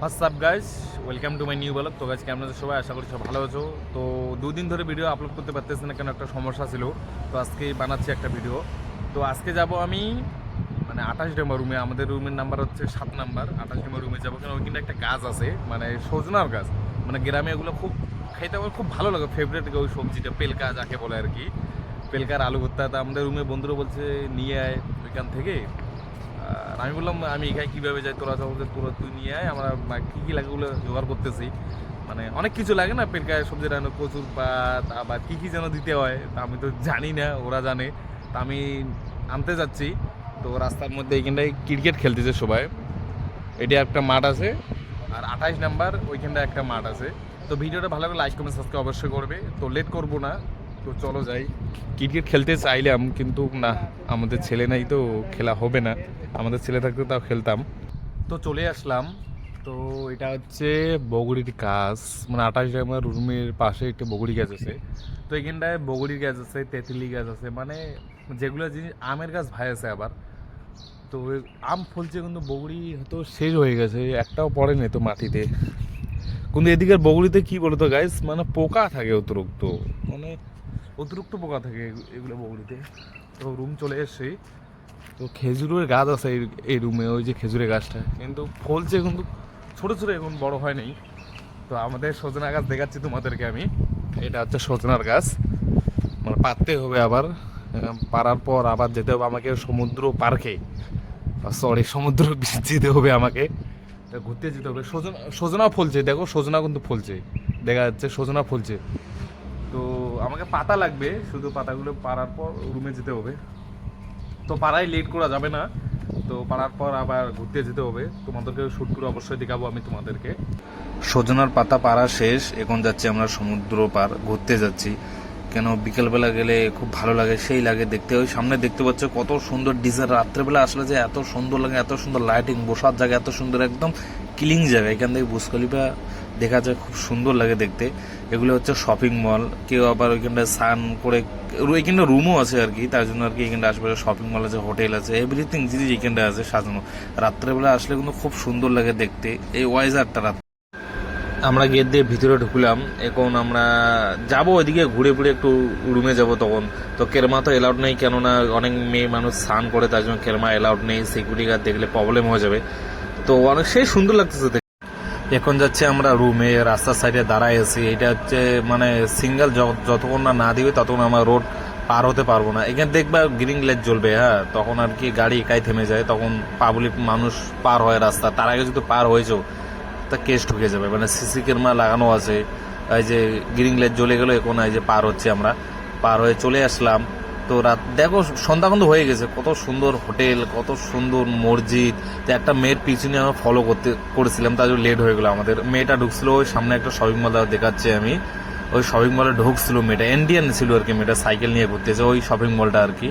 What's up guys welcome to my new blog তো গাছ কেমন আছো সবাই? আশা করি সব ভালো আছো। তো দুদিন ধরে ভিডিও আপলোড করতে পারতেছি না কেন, একটা সমস্যা ছিল। তো আজকে বানাচ্ছি একটা ভিডিও তো আজকে যাব আমি মানে আঠাশ নম্বর রুমে আমাদের রুমের নাম্বার হচ্ছে সাত নাম্বার। আঠাশ নম্বর রুমে যাব কেন ওইখানে একটা গাছ আছে মানে সজনার গাছ। মানে গ্রামে এগুলো খুব খাইতে আমার খুব ভালো লাগে। ফেভারিট ওই সবজিটা, পেলকা যাকে বলে আর কি। পেলকার আলু ভর্তা। তা আমাদের রুমে বন্ধুরা বলছে, নিয়ে আয়। ওইখান থেকে আমি বললাম, আমি এখানে কীভাবে যাই? তোরা সব তোরা তুই নিয়ে আয়, আমরা কী কী লাগে ওগুলো জোগাড় করতেছি। মানে অনেক কিছু লাগে না, পেটকায় সবজি রান্না প্রচুর পাত, আবার কী কী যেন দিতে হয়, তা আমি তো জানি না, ওরা জানে। তা আমি আনতে যাচ্ছি। তো রাস্তার মধ্যে এইখানটায় ক্রিকেট খেলতেছে সবাই। এটা একটা মাঠ আছে, আর আঠাইশ নাম্বার ওইখানটায় একটা মাঠ আছে। তো ভিডিওটা ভালো করে লাইক কমেন্ট সাবস্ক্রাইব অবশ্যই করবে। তো লেট করব না। তো চলো যাই। ক্রিকেট খেলতে চাইলাম, কিন্তু না, আমাদের ছেলে নাই তো খেলা হবে না। আমাদের ছেলে থাকতে তাও খেলতাম। তো চলে আসলাম। তো এটা হচ্ছে বগুড়ির গাছ মানে আঠাশ আমার রুমের পাশে একটা বগুড়ি গাছ আছে। তো এখানটায় বগুড়ির গাছ আছে, তেঁতুলি গাছ আছে। মানে যেগুলো জিনিস, আমের গাছ ভাই আছে আবার। তো আম ফলছে কিন্তু বগুড়ি হয়তো শেষ হয়ে গেছে, একটাও পড়ে নেই তো মাটিতে। কিন্তু এদিকের বগুড়িতে কি বলতো গাইস মানে পোকা থাকে অতিরিক্ত। মানে অতিরিক্ত পোকা থাকে এগুলো বগুড়িতে তো রুম চলে এসেছি। তো খেজুরের গাছ আছে এই- রুমে ওই যে খেজুরের গাছটা। কিন্তু ফলছে কিন্তু ছোটো ছোটো, এখন বড় হয় নাই। তো আমাদের সজনা গাছ দেখাচ্ছি তোমাদেরকে আমি। এটা হচ্ছে সজনার গাছ। মানে পাততে হবে আবার। পারার পর আবার যেতে হবে আমাকে সমুদ্র পার্কে। সরি সমুদ্র যেতে হবে আমাকে। ঘুরতে যেতে হবে। সজনা সজনা ফলছে, দেখো সজনা কিন্তু ফলছে। দেখা যাচ্ছে সজনা ফলছে। তো আমাকে পাতা লাগবে, শুধু পাতাগুলো পাড়ার পর রুমে যেতে হবে। তো পাড়ায় লেট করা যাবে না, তো পাড়ার পর আবার ঘুরতে যেতে হবে। তোমাদেরকে শ্যুট করে অবশ্যই দেখাবো আমি তোমাদেরকে। সজনার পাতা পাড়া শেষ, এখন যাচ্ছি আমরা সমুদ্র পার, ঘুরতে যাচ্ছি। কেন বিকেলবেলা গেলে খুব ভালো লাগে, সেই লাগে দেখতে। ওই সামনে দেখতে পাচ্ছ কত সুন্দর ডিজাইন। রাত্রেবেলা আসলে যে এত সুন্দর লাগে, এত সুন্দর লাইটিং বসার জায়গা, এত সুন্দর একদম ক্লিং জায়গা। এখান থেকে বুসকালিপা দেখা যায়, খুব সুন্দর লাগে দেখতে। এগুলো হচ্ছে শপিং মল কেউ আবার ওইখানটায় স্নান করে, ওইখানটা রুমও আছে আর কি, তার জন্য আর কি এখানটা আশেপাশে শপিং মল আছে হোটেল আছে এভরিথিং জিনিস এখানটা আছে সাজানো। রাত্রেবেলা আসলে কিন্তু খুব সুন্দর লাগে দেখতে। এই ওয়াইজারটা রাত আমরা গেট দিয়ে ভিতরে ঢুকলাম, এখন আমরা যাব ওইদিকে, ঘুরে ঘুরে একটু রুমে যাব তখন। তো কেরমা তো এলাউড নেই, কেননা অনেক মেয়ে মানুষ স্নান করে, তার জন্য কেরমা এলাউড নেই সিকিউরিটি গার্ড দেখলে প্রবলেম হয়ে যাবে। তো অনেক, সেই সুন্দর লাগতেছে। এখন যাচ্ছে আমরা রুমে রাস্তার সাইডে দাঁড়ায় আছি। এটা হচ্ছে মানে সিঙ্গেল যতক্ষণ না না দিবে, ততক্ষণ আমরা রোড পার হতে পারব না। এখানে দেখবা গ্রিন লাইট জ্বলবে হ্যাঁ? তখন আর কি গাড়ি একাই থেমে যায়, তখন পাবলিক মানুষ পার হয় রাস্তা। তার আগে যদি পার হয়েছেও তা কেস ঢুকে যাবে। মানে সিসি ক্যামেরা লাগানো আছে। এই যে গ্রিন লাইট জ্বলে গেল, এখন এই যে পার হচ্ছে আমরা। পার হয়ে চলে আসলাম। তো রাত দেখো, সন্ধ্যা কিন্তু হয়ে গেছে। কত সুন্দর হোটেল, কত সুন্দর মসজিদ। তো একটা মেয়ের পিছনে আমরা ফলো করতে করেছিলাম। তার জন্য লেট হয়ে গেলো আমাদের। মেয়েটা ঢুকছিল ওই সামনে একটা শপিং মল দেখাচ্ছি আমি। ওই শপিং মলে ঢুকছিল মেয়েটা। ইন্ডিয়ান ছিল আর কি মেয়েটা। সাইকেল নিয়ে ঘুরতেছে ওই শপিং মলটা আর কি।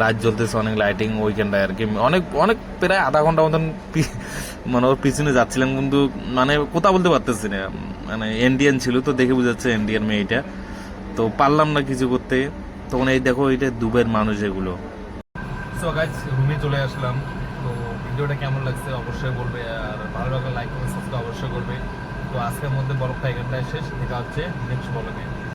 লাইট জ্বলতেছে, অনেক লাইটিং ওইখানটায় আর কি। অনেক অনেক প্রায় আধা ঘণ্টা মতন মানে ওর পিছনে যাচ্ছিলাম, কিন্তু মানে কথা বলতে পারতেছি না। মানে ইন্ডিয়ান ছিল তো, দেখে বুঝাচ্ছে ইন্ডিয়ান মেয়েটা। তো পারলাম না কিছু করতে। তখন এই দেখো এটা দুবের মানুষ এগুলো। সো গাইজ রুমে চলে আসলাম। তো ভিডিওটা কেমন লাগছে অবশ্যই বলবে, আর ভালো লাগলে লাইক করে সাবস্ক্রাইব অবশ্যই করবে। তো আজকের মধ্যে বরফটা এখানটায় শেষ। দেখা হচ্ছে নেক্সট বলকে